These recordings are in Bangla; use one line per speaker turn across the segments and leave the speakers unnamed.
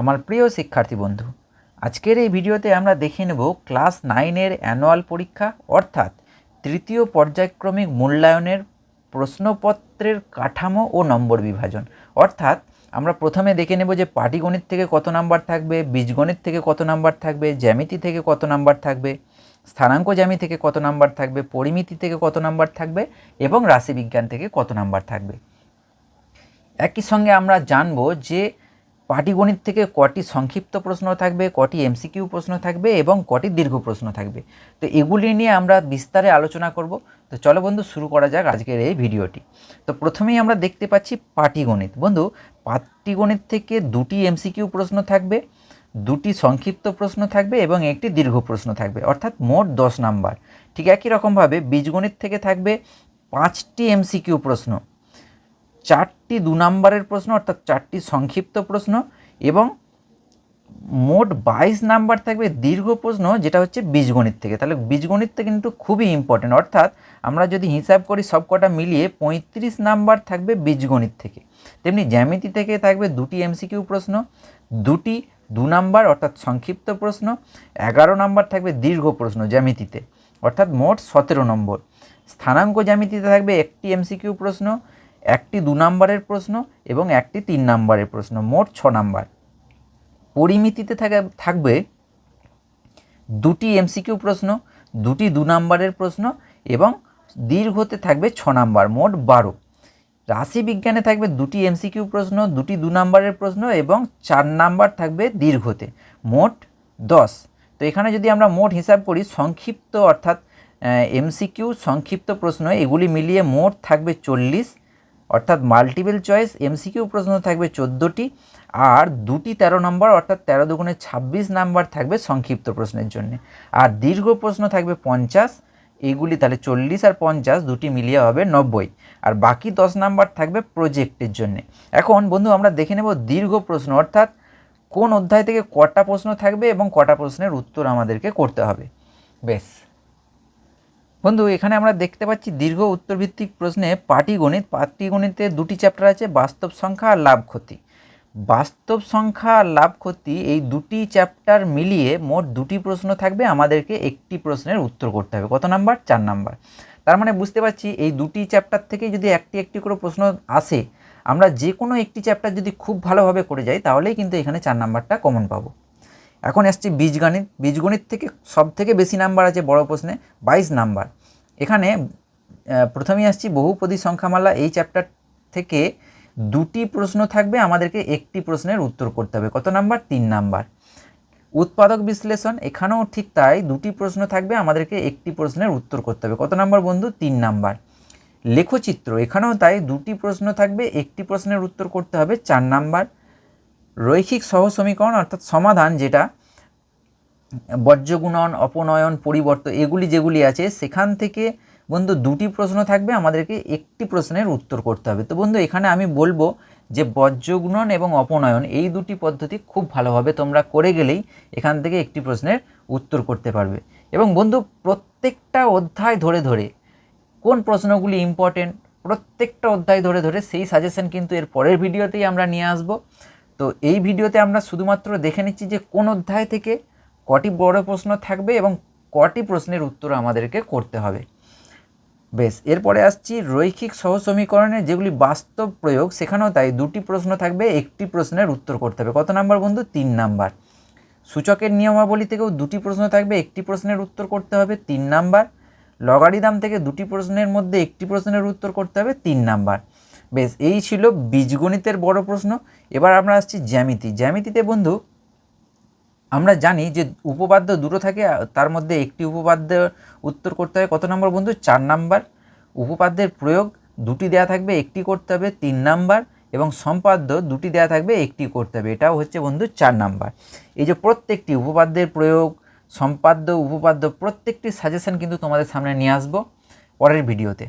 আমার প্রিয় শিক্ষার্থী বন্ধু, আজকের এই ভিডিওতে আমরা দেখে নেব ক্লাস নাইনের অ্যানুয়াল পরীক্ষা, অর্থাৎ তৃতীয় পর্যায়ক্রমিক মূল্যায়নের প্রশ্নপত্রের কাঠামো ও নম্বর বিভাজন। অর্থাৎ আমরা প্রথমে দেখে নেব যে পাটিগণিত থেকে কত নাম্বার থাকবে, বীজগণিত থেকে কত নাম্বার থাকবে, জ্যামিতি থেকে কত নাম্বার থাকবে, স্থানাঙ্ক জ্যামি থেকে কত নাম্বার থাকবে, পরিমিতি থেকে কত নাম্বার থাকবে এবং রাশিবিজ্ঞান থেকে কত নাম্বার থাকবে। একই সঙ্গে আমরা জানব যে পাটিগণিত থেকে কটি সংক্ষিপ্ত প্রশ্ন থাকবে, কটি এমসিকিউ প্রশ্ন থাকবে এবং কটি দীর্ঘ প্রশ্ন থাকবে। তো এগুলি নিয়ে আমরা বিস্তারে আলোচনা করব। তো চলো বন্ধু, শুরু করা যাক আজকের এই ভিডিওটি। তো প্রথমেই আমরা দেখতে পাচ্ছি পাটিগণিত বন্ধু পাটিগণিত থেকে দুটি এমসিকিউ প্রশ্ন থাকবে, দুটি সংক্ষিপ্ত প্রশ্ন থাকবে এবং একটি দীর্ঘ প্রশ্ন থাকবে, অর্থাৎ মোট দশ নাম্বার। ঠিক একই রকমভাবে বীজগণিত থেকে থাকবে পাঁচটি এমসিকিউ প্রশ্ন। চারটি দু নম্বরের প্রশ্ন, অর্থাৎ চারটি সংক্ষিপ্ত প্রশ্ন এবং মোট বাইশ নাম্বার থাকবে দীর্ঘ প্রশ্ন, যেটা হচ্ছে বীজগণিত থেকে। তাহলে বীজগণিতটা কিন্তু খুবই ইম্পর্টেন্ট অর্থাৎ আমরা যদি হিসাব করি সব কটা মিলিয়ে পঁয়ত্রিশ নাম্বার থাকবে বীজগণিত থেকে। তেমনি জ্যামিতি থেকে থাকবে দুটি এমসিকিউ প্রশ্ন, দুটি দু নাম্বার, অর্থাৎ সংক্ষিপ্ত প্রশ্ন, এগারো নাম্বার থাকবে দীর্ঘ প্রশ্ন জ্যামিতিতে, অর্থাৎ মোট সতেরো নম্বর। স্থানাঙ্ক জ্যামিতিতে থাকবে একটি এমসিকিউ প্রশ্ন একটি দু নম্বরের প্রশ্ন এবং একটি তিন নম্বরের প্রশ্ন, মোট ছ নাম্বার। পরিমিতিতে থাকে, থাকবে দুটি এমসিকিউ প্রশ্ন, দুটি দু নম্বরের প্রশ্ন এবং দীর্ঘতে থাকবে ছ নাম্বার, মোট বারো। রাশি বিজ্ঞানে থাকবে দুটি এমসিকিউ প্রশ্ন, দুটি দু নম্বরের প্রশ্ন এবং চার নাম্বার থাকবে দীর্ঘতে, মোট দশ। তো এখানে যদি আমরা মোট হিসাব করি, সংক্ষিপ্ত অর্থাৎ এমসিকিউ সংক্ষিপ্ত প্রশ্ন, এগুলি মিলিয়ে মোট থাকবে চল্লিশ। অর্থাৎ মাল্টিপল চয়েস এমসিকিউ প্রশ্ন থাকবে চোদ্দোটি, আর দুটি তেরো নম্বর অর্থাৎ তেরো দুগুণে ছাব্বিশ নাম্বার থাকবে সংক্ষিপ্ত প্রশ্নের জন্য। আর দীর্ঘ প্রশ্ন থাকবে পঞ্চাশ এইগুলি তাহলে চল্লিশ আর পঞ্চাশ, দুটি মিলিয়ে হবে নব্বই। আর বাকি দশ নাম্বার থাকবে প্রজেক্টের জন্যে। এখন বন্ধু, আমরা দেখে নেব দীর্ঘ প্রশ্ন, অর্থাৎ কোন অধ্যায় থেকে কটা প্রশ্ন থাকবে এবং কটা প্রশ্নের উত্তর আমাদেরকে করতে হবে। বেশ। বন্ধু, এখানে আমরা দেখতে পাচ্ছি দীর্ঘ উত্তরভিত্তিক প্রশ্নে পাটিগণিত পাটিগণিতে দুটি চ্যাপ্টার আছে, বাস্তব সংখ্যা আর লাভ ক্ষতি। বাস্তব সংখ্যা আর লাভ ক্ষতি এই দুটি চ্যাপ্টার মিলিয়ে মোট দুটি প্রশ্ন থাকবে, আমাদেরকে একটি প্রশ্নের উত্তর করতে হবে। কত নাম্বার? চার নাম্বার। তার মানে বুঝতে পারছি এই দুটি চ্যাপ্টার থেকে যদি একটি একটি করে প্রশ্ন আসে, আমরা যে কোনো একটি চ্যাপ্টার যদি খুব ভালোভাবে করে যাই, তাহলেই কিন্তু এখানে চার নাম্বারটা কমন পাবো। এখন আসছি বীজগণিত। বীজগণিত থেকে সব থেকে বেশি নাম্বার আছে বড় প্রশ্নে, বাইশ নাম্বার। এখানে প্রথমেই আসছি বহুপদী সংখ্যামালা, এই চ্যাপ্টার থেকে দুটি প্রশ্ন থাকবে, আমাদেরকে একটি প্রশ্নের উত্তর করতে হবে। কত নাম্বার? তিন নাম্বার। উৎপাদক বিশ্লেষণ, এখানেও ঠিক তাই, দুটি প্রশ্ন থাকবে, আমাদেরকে একটি প্রশ্নের উত্তর করতে হবে। কত নাম্বার বন্ধু? তিন নাম্বার। লেখচিত্র, এখানেও তাই, দুটি প্রশ্ন থাকবে, একটি প্রশ্নের উত্তর করতে হবে, চার নাম্বার। রৈখিক সহ সমীকরণ অর্থাৎ সমাধান, যেটা বর্জ্যগুণন, অপনয়ন, পরিবর্তন, এগুলি যেগুলি আছে, সেখান থেকে বন্ধু দুটি প্রশ্ন থাকবে, আমাদেরকে একটি প্রশ্নের উত্তর করতে হবে। তো বন্ধু, এখানে আমি বলব যে বর্জ্যগুণন এবং অপনয়ন, এই দুটি পদ্ধতি খুব ভালোভাবে তোমরা করে গেলেই এখান থেকে একটি প্রশ্নের উত্তর করতে পারবে। এবং বন্ধু, প্রত্যেকটা অধ্যায় ধরে ধরে কোন প্রশ্নগুলি ইম্পর্টেন্ট প্রত্যেকটা অধ্যায় ধরে ধরে সেই সাজেশন কিন্তু এর পরের ভিডিওতেই আমরা নিয়ে আসব। তো এই ভিডিওতে আমরা শুধুমাত্র দেখে নিচ্ছি যে কোন অধ্যায় থেকে কটি বড় প্রশ্ন থাকবে এবং কটি প্রশ্নের উত্তর আমাদেরকে করতে হবে। বেশ, এরপরে আসছি রৈখিক সহসমীকরণের যেগুলি বাস্তব প্রয়োগ, সেখানেও তাই দুটি প্রশ্ন থাকবে, একটি প্রশ্নের উত্তর করতে হবে। কত নাম্বার বন্ধু? তিন নাম্বার। সূচকের নিয়মাবলী থেকেও দুটি প্রশ্ন থাকবে, একটি প্রশ্নের উত্তর করতে হবে, তিন নাম্বার। লগারিদাম থেকে দুটি প্রশ্নের মধ্যে একটি প্রশ্নের উত্তর করতে হবে, তিন নাম্বার। বেশ, এই ছিল বীজগণিতের বড় প্রশ্ন। এবার আমরা আসছি জ্যামিতি। জ্যামিতিতে বন্ধু আমরা জানি যে উপপাদ্য দুটো থাকে, তার মধ্যে একটি উপপাদ্য উত্তর করতে হবে। কত নম্বর বন্ধু? চার নাম্বার। উপপাদ্যের প্রয়োগ দুটি দেয়া থাকবে, একটি করতে হবে তিন নাম্বার এবং সম্পাদ্য দুটি দেয়া থাকবে, একটি করতে হবে। এটাও হচ্ছে বন্ধু চার নাম্বার। এই যে প্রত্যেকটি উপপাদ্যের প্রয়োগ, সম্পাদ্য, উপপাদ্য, প্রত্যেকটি সাজেশন কিন্তু তোমাদের সামনে নিয়ে আসব পরের ভিডিওতে।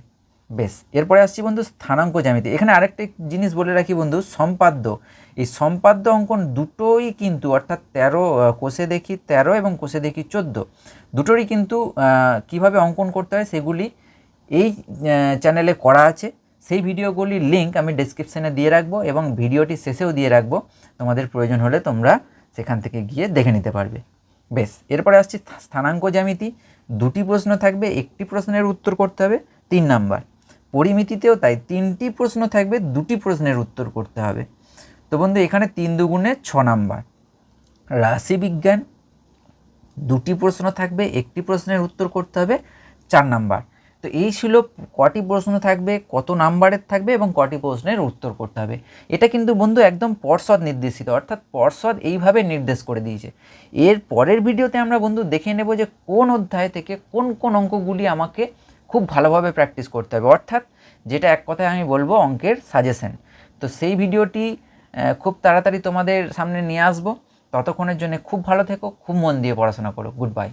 বেশ, এরপরে আসছি বন্ধু স্থানাঙ্ক জ্যামিতি। এখানে আরেকটা জিনিস বলে রাখি বন্ধু, সম্পাদ্য। এই সম্পাদ্য অঙ্কন দুটোই কিন্তু, অর্থাৎ তেরো কোষে দেখি তেরো এবং কোষে দেখি চোদ্দ, দুটোরই কিন্তু কীভাবে অঙ্কন করতে হয় সেগুলি এই চ্যানেলে করা আছে। সেই ভিডিওগুলির লিঙ্ক আমি ডেসক্রিপশানে দিয়ে রাখব এবং ভিডিওটি শেষেও দিয়ে রাখব। তোমাদের প্রয়োজন হলে তোমরা সেখান থেকে গিয়ে দেখে নিতে পারবে। বেশ, এরপরে আসছি স্থানাঙ্ক জ্যামিতি। দুটি প্রশ্ন থাকবে, একটি প্রশ্নের উত্তর করতে হবে, তিন নাম্বার। পরিমিতিতেও তাই তিনটি প্রশ্ন থাকবে, দুটি প্রশ্নের উত্তর করতে হবে। তো বন্ধু, এখানে তিন দুগুণে ছ নাম্বার। রাশিবিজ্ঞান দুটি প্রশ্ন থাকবে, একটি প্রশ্নের উত্তর করতে হবে, চার নাম্বার। তো এই ছিল কটি প্রশ্ন থাকবে, কত নাম্বারের থাকবে এবং কটি প্রশ্নের উত্তর করতে হবে। এটা কিন্তু বন্ধু একদম পর্ষদ নির্দেশিত, অর্থাৎ পর্ষদ এইভাবে নির্দেশ করে দিয়েছে। এর পরের ভিডিওতে আমরা বন্ধু দেখে নেব যে কোন অধ্যায় থেকে কোন কোন অঙ্কগুলি আমাকে খুব ভালোভাবে প্র্যাকটিস করতে হবে। অর্থাৎ যেটা এক কথায় আমি বলব, অঙ্কের সাজেশন। তো সেই ভিডিওটি খুব তাড়াতাড়ি তোমাদের সামনে নিয়ে আসব। ততক্ষণের জন্য খুব ভালো থেকো, খুব মন দিয়ে পড়াশোনা করো। Good bye